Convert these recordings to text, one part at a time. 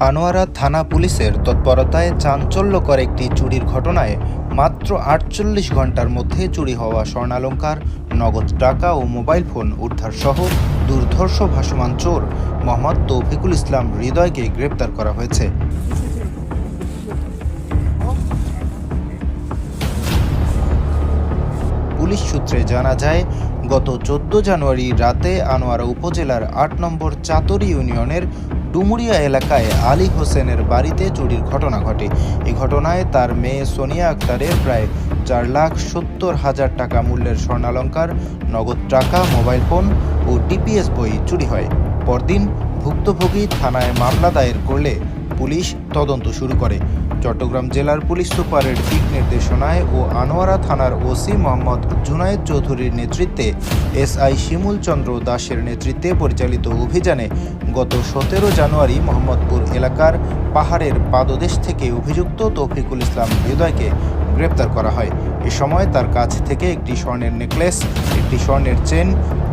আনোয়ারা থানা পুলিশের তৎপরতায় চাঞ্চল্যকর একটি চুরির ঘটনায় মাত্র আটচল্লিশ ঘণ্টার মধ্যে চুরি হওয়া স্বর্ণালঙ্কার, নগদ টাকা ও মোবাইল ফোন উদ্ধার সহ দুর্ধর্ষ ভাসমান চোর মোহাম্মদ তৌফিকুল ইসলাম হৃদয়কে গ্রেপ্তার করা হয়েছে। পুলিশ সূত্রে জানা যায়, গত চোদ্দ জানুয়ারি রাতে আনোয়ারা উপজেলার আট নম্বর চাতরি ইউনিয়নের ডুমুরিয়া এলাকায় আলী হোসেনের বাড়িতে চুরির ঘটনা ঘটে। এই ঘটনায় তার মেয়ে সোনিয়া আক্তারের প্রায় চার লাখ সত্তর হাজার টাকা মূল্যের স্বর্ণালঙ্কার, নগদ টাকা, মোবাইল ফোন ও টিপিএস বই চুরি হয়। পরদিন ভুক্তভোগী থানায় মামলা দায়ের করলে পুলিশ তদন্ত শুরু করে। চট্টগ্রাম জেলার পুলিশ সুপারের দিক নির্দেশনায় ও আনোয়ারা থানার ওসি মোহাম্মদ জুনায়েদ চৌধুরীর নেতৃত্বে এসআই শিমুল চন্দ্র দাসের নেতৃত্বে পরিচালিত অভিযানে গত সতেরো জানুয়ারি মোহাম্মদপুর এলাকার পাহাড়ের পাদদেশ থেকে অভিযুক্ত তৌফিকুল ইসলাম হৃদয়কে গ্রেপ্তার করা হয়। এ সময় তার কাছ থেকে একটি স্বর্ণের নেকলেস, একটি স্বর্ণের চেন,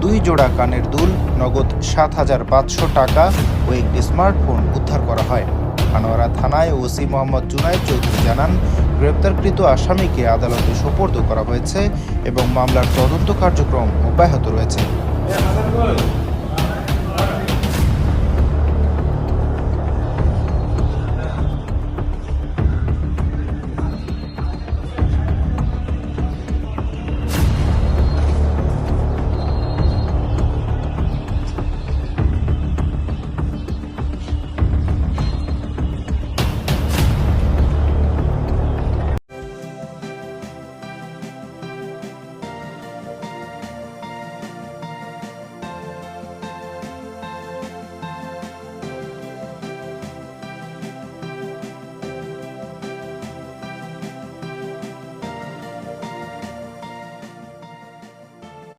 দুই জোড়া কানের দুল, নগদ সাত হাজার পাঁচশো টাকা ও একটি স্মার্টফোন উদ্ধার করা হয়। আনোয়ারা থানায় ওসি মোহাম্মদ জুনায়েদ চৌধুরী জানান, গ্রেপ্তারকৃত আসামিকে আদালতে সোপর্দ করা হয়েছে এবং মামলার তদন্ত কার্যক্রম অব্যাহত রয়েছে।